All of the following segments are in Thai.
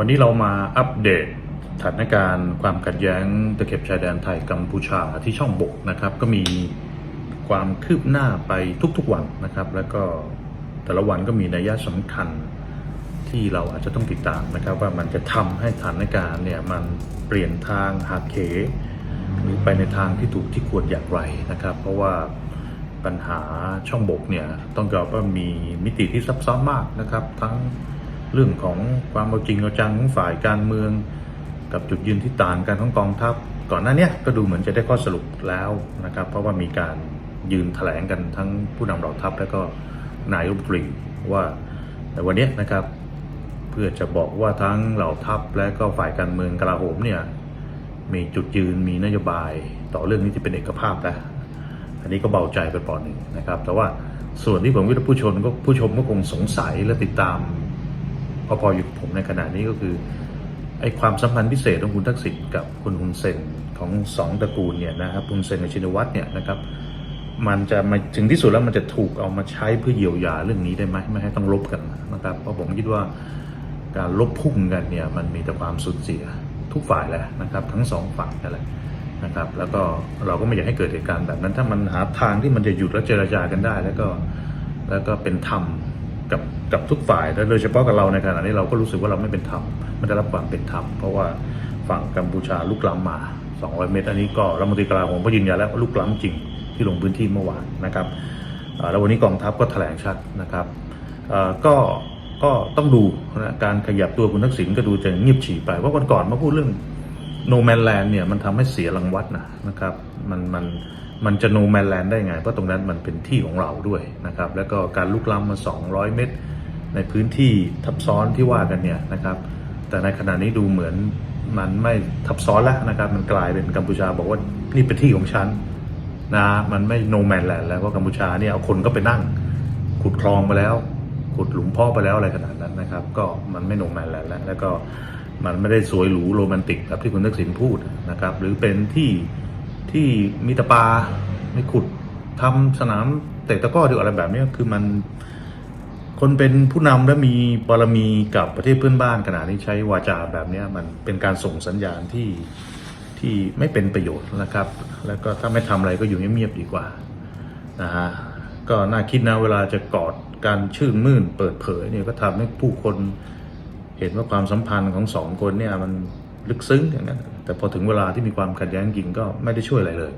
วันนี้เรามาอัปเดตสถานการณ์ความขัดแย้งตะเข็บชายแดนไทยกัมพูชาที่ช่องบกนะครับ ก็มีความคืบหน้าไปทุกๆวันนะครับ แล้วก็แต่ละวันก็มีนัยยะสำคัญที่เราอาจจะต้องติดตามนะครับ ว่ามันจะทำให้สถานการณ์เนี่ยมันเปลี่ยนทางหักเหหรือไปในทางที่ถูกที่ควรอย่างไรนะครับ เพราะว่าปัญหาช่องบกเนี่ยต้องยอมว่ามีมิติที่ซับซ้อนมากนะครับ ทั้ง เรื่องของความเอาจริงเอาจังของฝ่ายการเมือง กับจุดยืนที่ต่างกันของกองทัพ ก่อนหน้านี้ก็ดูเหมือนจะได้ข้อสรุปแล้วนะครับ เพราะว่ามีการยืนแถลงกันทั้งผู้นำเหล่าทัพ และก็นายรัฐมนตรีว่าในวันนี้นะครับ เพื่อจะบอกว่าทั้งเหล่าทัพ และก็ฝ่ายการเมืองกลาโหมเนี่ยมีจุดยืนมีนโยบายต่อเรื่องนี้ที่เป็นเอกภาพแล้วอันนี้ก็เบาใจไปปอนหนึ่งนะครับ แต่ว่าส่วนที่ผมว่าผู้ชมก็ผู้ชมก็คงสงสัยและติดตาม พอๆอยู่กับผมในขณะนี้ก็คือไอความสัมพันธ์พิเศษของคุณทักษิณกับคุณฮุนเซนของสองตระกูลเนี่ยนะครับฮุนเซนกับชินวัตรเนี่ยนะครับมันจะมาถึงที่สุดแล้วมันจะถูกเอามาใช้เพื่อเยียวยาเรื่องนี้ได้ไหมไม่ให้ต้องลบกันนะครับเพราะผมคิดว่าการลบพุ่งกันเนี่ยมันมีแต่ความสูญเสียทุกฝ่ายแหละนะครับ ทั้งสองฝั่งนั่นแหละนะครับแล้วก็เราก็ไม่อยากให้เกิดเหตุการณ์แบบนั้น ถ้ามันหาทางที่มันจะหยุดและเจรจากันได้ แล้วก็แล้วก็เป็นธรรม กับกับทุกฝ่ายและโดยเฉพาะกับเราในขณะนี้เราก็รู้สึกว่าเราไม่เป็นธรรมไม่ได้รับความเป็นธรรมเพราะว่าฝั่งกัมพูชาลุกล้ำมา 200 เมตร อันนี้ก็รัฐมนตรีกลาโหมก็ยืนยันแล้วว่าลุกล้ำจริงที่ลงพื้นที่เมื่อวานนะครับแล้ววันนี้กองทัพก็แถลงชัดนะครับก็ก็ต้องดูนะการขยับตัวคุณทักษิณก็ดูจะเงียบฉี่ไปเพราะวันก่อนมาพูดเรื่องโนแมนแลนด์เนี่ยมันทำให้เสียรังวัดนะนะครับมันมัน มันจะโนแมนแลนด์ได้ไง เพราะตรงนั้นมันเป็นที่ของเราด้วยนะครับ แล้วก็การลุกล้ำมา 200 เมตร ในพื้นที่ทับซ้อนที่ว่ากันเนี่ยนะครับ แต่ในขณะนี้ดูเหมือนมันไม่ทับซ้อนแล้วนะครับ มันกลายเป็นกัมพูชาบอกว่านี่เป็นที่ของฉันนะ มันไม่โนแมนแลนด์แล้วเพราะกัมพูชาเนี่ยเอาคนก็ไปนั่ง ขุดคลองไปแล้ว ขุดหลุมพ่อไปแล้วอะไรขนาดนั้นนะครับ ก็มันไม่โนแมนแลนด์แล้ว แล้วก็มันไม่ได้สวยหรูโรแมนติกแบบที่คุณทักษิณพูดนะครับ หรือเป็นที่ ที่มีตะปาไม่ขุดทำสนามเตะตะก้อหรืออะไรแบบนี้คือมัน คนเป็นผู้นำและมีบารมีกับประเทศเพื่อนบ้านขนาดนี้ใช้วาจาแบบนี้มันเป็นการส่งสัญญาณที่ที่ไม่เป็นประโยชน์นะครับ แล้วก็ถ้าไม่ทำอะไรก็อยู่เงียบๆดีกว่านะฮะก็น่าคิดนะเวลาจะกอดการชื่นมื่นเปิดเผยเนี่ยก็ทำให้ผู้คนเห็นว่าความสัมพันธ์ของสองคนเนี่ยมัน ลึกซึ้งอย่างนั้นแต่พอถึงเวลาที่มีความขัดแย้งจริงก็ไม่ได้ช่วยอะไรเลย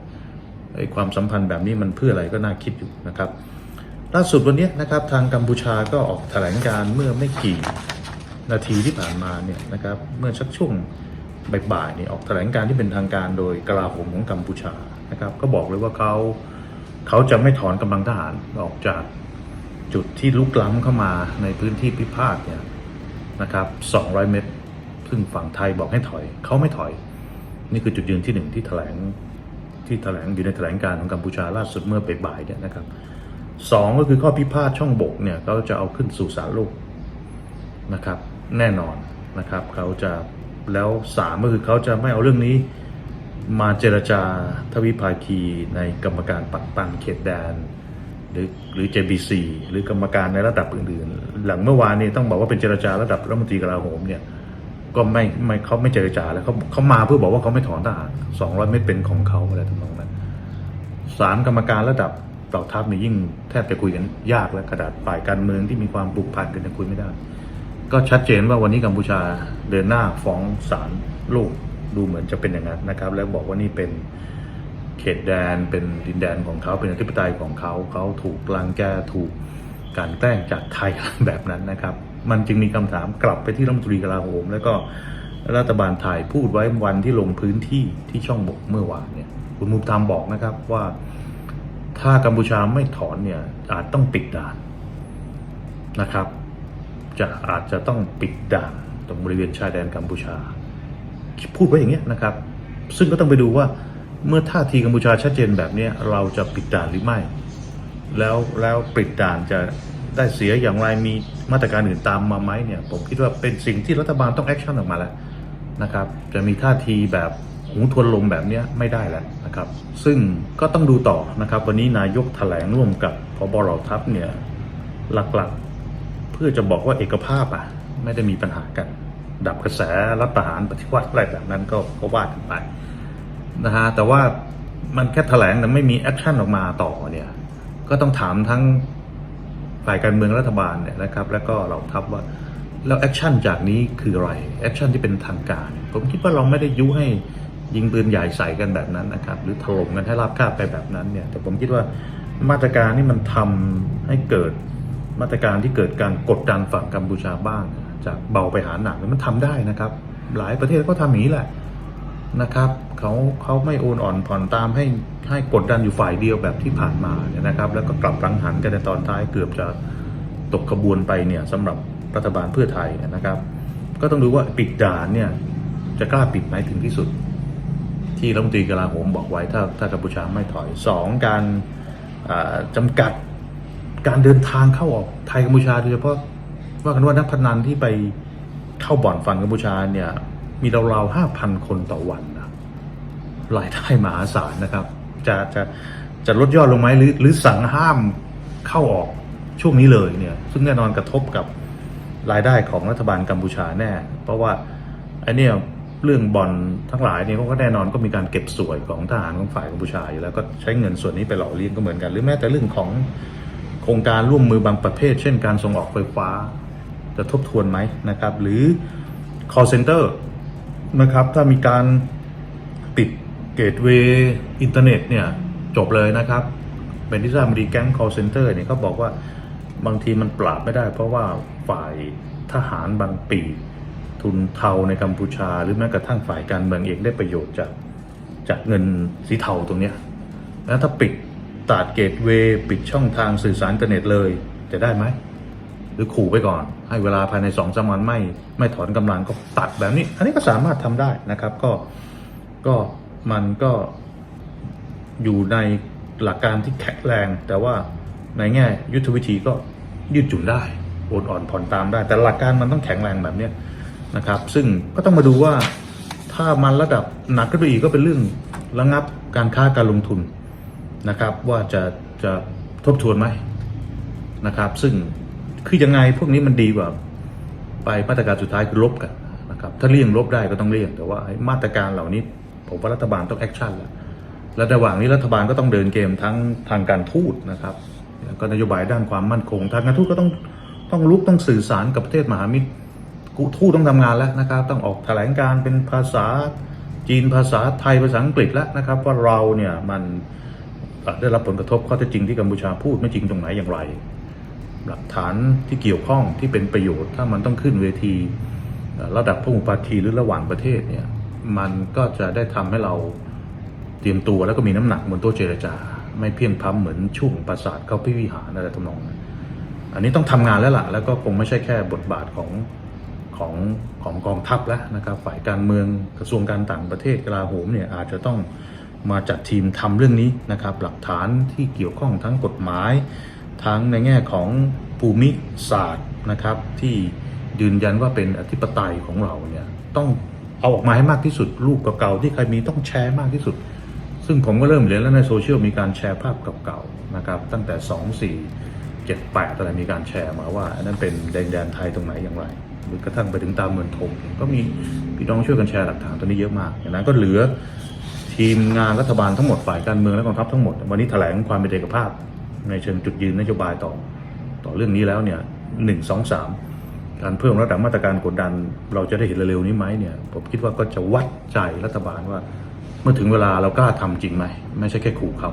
ไอ้ความสัมพันธ์แบบนี้มันเพื่ออะไรก็น่าคิดอยู่นะครับ ล่าสุดวันนี้นะครับทางกัมพูชาก็ออกแถลงการเมื่อไม่กี่นาทีที่ผ่านมาเนี่ยนะครับเมื่อชักช่วงบ่ายๆเนี่ยออกแถลงการที่เป็นทางการโดยกลาโหมของกัมพูชานะครับก็บอกเลยว่าเขาเขาจะไม่ถอนกำลังทหารออกจากจุดที่ลุกล้ำเข้ามาในพื้นที่พิพาทเนี่ยนะครับ 200 เมตร ซึ่งฝั่งไทยบอกให้ถอย เขาไม่ถอย นี่คือจุดยืนที่หนึ่งที่แถลงที่แถลงอยู่ในแถลงการของกัมพูชาล่าสุดเมื่อบ่ายเนี่ยนะครับสองก็คือข้อพิพาทช่องบกเนี่ยเขาจะเอาขึ้นสู่ศาลโลกนะครับ แน่นอนนะครับเขาจะแล้วสามก็คือเขาจะไม่เอาเรื่องนี้มาเจรจาทวิภาคีในกรรมการปักปันเขตแดน หรือหรือ JBC หรือกรรมการในระดับอื่นๆ หลังเมื่อวานนี้ต้องบอกว่าเป็นเจรจาระดับรัฐมนตรีกลาโหมเนี่ย ก็ไม่ไม่เขาไม่เจรจาแล้วเขาเขามาเพื่อบอกว่าเขาไม่ถอนทหารสองร้อยเมตรเป็นของเขาอะไรทำนองนั้นสามกรรมการระดับเหล่าทัพนี่ยิ่งแทบจะคุยกันยากและกระดาษฝ่ายการเมืองที่มีความผูกพันกันยังคุยไม่ได้ ก็ชัดเจนว่าวันนี้กัมพูชาเดินหน้าฟ้องศาลโลกดูเหมือนจะเป็นอย่างนั้นนะครับ แล้วบอกว่านี่เป็นเขตแดนเป็นดินแดนของเขาเป็นอธิปไตยของเขาเขาถูกกลางแกถูกการแกล้งจากไทยแบบนั้นนะครับ มันจึงมีคำถามกลับไปที่รัฐมนตรีกลาโหม แล้วก็รัฐบาลไทยพูดไว้วันที่ลงพื้นที่ที่ช่องบกเมื่อวานเนี่ยคุณมุมตามบอกนะครับว่าถ้ากัมพูชาไม่ถอนเนี่ยอาจต้องปิดด่านนะครับ จะอาจจะต้องปิดด่านตรงบริเวณชายแดนกัมพูชา พูดไว้อย่างเงี้ยนะครับ ซึ่งก็ต้องไปดูว่าเมื่อท่าทีกัมพูชาชัดเจนแบบนี้เราจะปิดด่านหรือไม่ แล้วแล้วปิดด่านจะได้เสียอย่างไรมี มาตรการอื่นตามมาไหมเนี่ยผมคิดว่าเป็นสิ่งที่รัฐบาลต้องแอคชั่นออกมาแล้วนะครับจะมีท่าทีแบบหูทวนลมแบบนี้ไม่ได้แล้วนะครับ ซึ่งก็ต้องดูต่อนะครับ วันนี้นายกแถลงร่วมกับพบเหล่าทัพเนี่ยหลักๆ เพื่อจะบอกว่าเอกภาพอะไม่ได้มีปัญหากัน ดับกระแสรัฐประหารปฏิวัติอะไรแบบนั้นก็ก็ว่ากันไปนะฮะแต่ว่ามันแค่แถลงแต่ไม่มีแอคชั่นออกมาต่อเนี่ยก็ต้องถามทั้ง ฝ่ายการเมืองรัฐบาลเนี่ยนะครับ แล้วก็เราทับว่าแล้วแอคชั่นจากนี้คืออะไรแอคชั่นที่เป็นทางการ ผมคิดว่าเราไม่ได้ยุให้ยิงปืนใหญ่ใส่กันแบบนั้นนะครับ หรือถล่มกันให้ราบคาบไปแบบนั้นเนี่ยแต่ผมคิดว่ามาตรการที่มันทำให้เกิดมาตรการที่เกิดการกดดันฝั่งกัมพูชาบ้าง จากเบาไปหาหนักมันทำได้นะครับ หลายประเทศก็ทำอย่างนี้แหละนะครับ เขาเขาไม่โอนอ่อนผ่อนตามให้ให้กดดันอยู่ฝ่ายเดียวแบบที่ผ่านมาเนี่ยนะครับ แล้วก็กลับหลังหันกันในตอนท้ายเกือบจะตกขบวนไปเนี่ยสำหรับรัฐบาลเพื่อไทยนะครับ ก็ต้องดูว่าปิดด่านเนี่ยจะกล้าปิดไหมถึงที่สุด ที่รัฐมนตรีกลาโหมบอกไว้ถ้าถ้ากัมพูชาไม่ถอยสองการอ่าจำกัดการเดินทางเข้าออกไทยกัมพูชาโดยเฉพาะว่ากันว่านักพนันที่ไปเข้าบ่อนฝั่งกัมพูชาเนี่ยมีราวๆห้าพันคนต่อวัน รายได้มหาศาลนะครับ จะจะจะลดยอดลงไหมหรือหรือสั่งห้ามเข้าออกช่วงนี้เลยเนี่ย ซึ่งแน่นอนกระทบกับรายได้ของรัฐบาลกัมพูชาแน่ เพราะว่าไอเนี่ยเรื่องบอนทั้งหลายเนี่ยก็แน่นอนก็มีการเก็บสวยของทหารของฝ่ายกัมพูชาอยู่แล้วก็ใช้เงินส่วนนี้ไปหล่อเลี้ยงก็เหมือนกัน หรือแม้แต่เรื่องของโครงการร่วมมือบางประเภท เช่นการส่งออกไฟฟ้า จะทบทวนไหมนะครับ หรือ call center นะครับถ้ามีการปิด เกตเวย์อินเทอร์เน็ตเนี่ยจบเลยนะครับ เป็นที่ทราบดีแก๊ง call center เนี่ยเขาบอกว่าบางทีมันปราบไม่ได้ เพราะว่าฝ่ายทหารบางปีทุนเทาในกัมพูชา หรือแม้กระทั่งฝ่ายการเมืองเองได้ประโยชน์จากจากเงินสีเทาตรงเนี้ยแล้วถ้าปิดตัดเกตเวย์ปิดช่องทางสื่อสารอินเทอร์เน็ตเลยจะได้ไหม หรือขู่ไปก่อน ให้เวลาภายในสองสามวันไม่ไม่ถอนกำลังก็ตัดแบบนี้ อันนี้ก็สามารถทำได้นะครับ ก็ก็ มันก็อยู่ในหลักการที่แข็งแรง แต่ว่าในแง่ยุทธวิธีก็ยืดหยุ่นได้โอนอ่อนผ่อนตามได้ แต่หลักการมันต้องแข็งแรงแบบนี้นะครับ ซึ่งก็ต้องมาดูว่าถ้ามันระดับหนักขึ้นไปอีกก็เป็นเรื่องระงับการค้าการลงทุนนะครับ ว่าจะจะทบทวนไหมนะครับ ซึ่งคือยังไงพวกนี้มันดีกว่าไปมาตรการสุดท้ายคือลบกันนะครับถ้าเลี่ยงลบได้ก็ต้องเลี่ยงแต่ว่ามาตรการเหล่านี้ ผมว่ารัฐบาลต้องแอคชั่นแล้วและระหว่างนี้รัฐบาลก็ต้องเดินเกมทั้งทางการทูตนะครับแล้วก็นโยบายด้านความมั่นคง ทางการทูตก็ต้องต้องลุกต้องสื่อสารกับประเทศมหามิตรกูทูตต้องทำงานแล้วนะครับ ต้องออกแถลงการเป็นภาษาจีนภาษาไทยภาษาอังกฤษแล้วนะครับ ว่าเราเนี่ยมันได้รับผลกระทบข้อเท็จจริงที่กัมพูชาพูดไม่จริงตรงไหนอย่างไร หลักฐานที่เกี่ยวข้องที่เป็นประโยชน์ ถ้ามันต้องขึ้นเวที ระดับพระอุปาทีหรือระหว่างประเทศเนี่ย มันก็จะได้ทำให้เราเตรียมตัวแล้วก็มีน้ำหนักบนโต๊ะเจรจา ไม่เพียงพล้ำเหมือนช่วงปราสาทเข้าพิวิหารอะไรทำนองนั้นอันนี้ต้องทำงานแล้วล่ะ แล้วก็คงไม่ใช่แค่บทบาทของของของกองทัพแล้วนะครับ ฝ่ายการเมืองกระทรวงการต่างประเทศกลาโหมเนี่ยอาจจะต้องมาจัดทีมทำเรื่องนี้นะครับ หลักฐานที่เกี่ยวข้องทั้งกฎหมาย ทั้งในแง่ของภูมิศาสตร์นะครับ ที่ยืนยันว่าเป็นอธิปไตยของเราเนี่ยต้อง เอาออกมาให้มากที่สุด รูปเก่าๆที่ใครมีต้องแชร์มากที่สุด ซึ่งผมก็เริ่มเรียนแล้วในโซเชียลมีการแชร์ภาพเก่าๆนะครับตั้งแต่ 2 4 7 8อะไรมีการแชร์มาว่าอันนั้นเป็นแดนแดนไทยตรงไหนอย่างไรหรือกระทั่งไปถึงตามเมืองธงก็มีพี่น้องช่วยกันแชร์หลักฐานตัวนี้เยอะมากอย่างนั้นก็เหลือทีมงานรัฐบาลทั้งหมดฝ่ายการเมืองและกองทัพทั้งหมด วันนี้แถลงความเป็นเอกภาพ ในเชิงจุดยืนนโยบายต่อ ต่อเรื่องนี้แล้วเนี่ยหนึ่งสองสาม การเพิ่มระดับมาตรการกดดัน เราจะได้เห็นเร็วๆนี้ไหมเนี่ย ผมคิดว่าก็จะวัดใจรัฐบาลว่า เมื่อถึงเวลาเรากล้าทำจริงไหม ไม่ใช่แค่ขู่เขา